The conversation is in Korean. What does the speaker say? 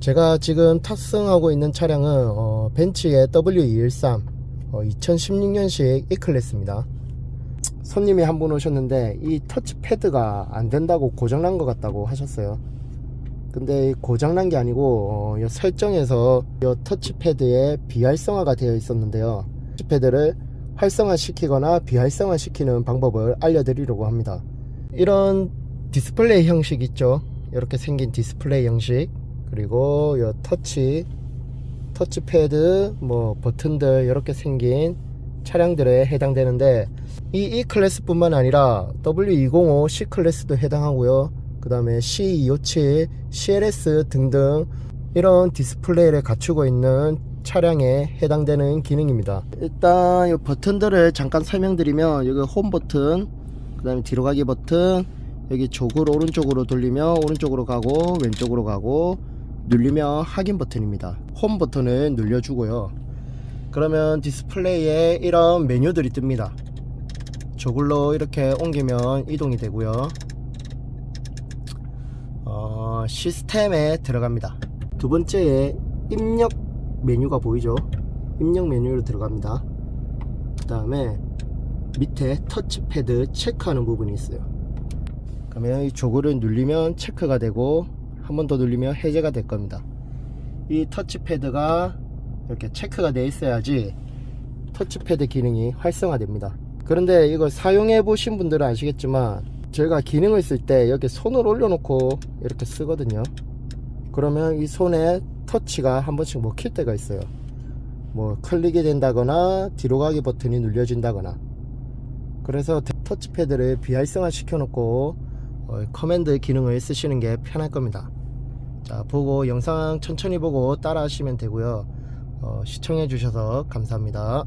제가 지금 탑승하고 있는 차량은 어, 벤츠의 W213 어, 2016년식 E클래스입니다. 손님이 한 분 오셨는데 이 터치패드가 안 된다고 고장난 것 같다고 하셨어요. 근데 고장난 게 아니고 어, 이 설정에서 이 터치패드에 비활성화가 되어 있었는데요. 터치패드를 활성화시키거나 비활성화시키는 방법을 알려드리려고 합니다. 이런 디스플레이 형식 있죠. 이렇게 생긴 디스플레이 형식 그리고 이 터치 터치패드 뭐 버튼들 이렇게 생긴 차량들에 해당되는데 이 E 클래스뿐만 아니라 W205 C 클래스도 해당하고요. 그 다음에 C257, CLS 등등 이런 디스플레이를 갖추고 있는 차량에 해당되는 기능입니다. 일단 이 버튼들을 잠깐 설명드리면 여기 홈 버튼, 그 다음에 뒤로 가기 버튼, 여기 조글 오른쪽으로 돌리면 오른쪽으로 가고 왼쪽으로 가고 눌리면 확인 버튼입니다. 홈 버튼을 눌려주고요. 그러면 디스플레이에 이런 메뉴들이 뜹니다. 저글로 이렇게 옮기면 이동이 되고요. 어, 시스템에 들어갑니다. 두 번째에 입력 메뉴가 보이죠? 입력 메뉴로 들어갑니다. 그 다음에 밑에 터치패드 체크하는 부분이 있어요. 그러면 이 조글을 눌리면 체크가 되고 한 번더 눌리면 해제가 될 겁니다. 이 터치패드가 이렇게 체크가 돼 있어야지 터치패드 기능이 활성화됩니다. 그런데 이걸 사용해 보신 분들은 아시겠지만 저희가 기능을 쓸때 여기 손을 올려놓고 이렇게 쓰거든요. 그러면 이 손에 터치가 한 번씩 먹힐 때가 있어요. 뭐 클릭이 된다거나 뒤로 가기 버튼이 눌려진다거나 그래서 터치패드를 비활성화 시켜 놓고 어, 커맨드 기능을 쓰시는 게 편할 겁니다. 자, 보고 영상 천천히 보고 따라 하시면 되고요. 어, 시청해 주셔서 감사합니다.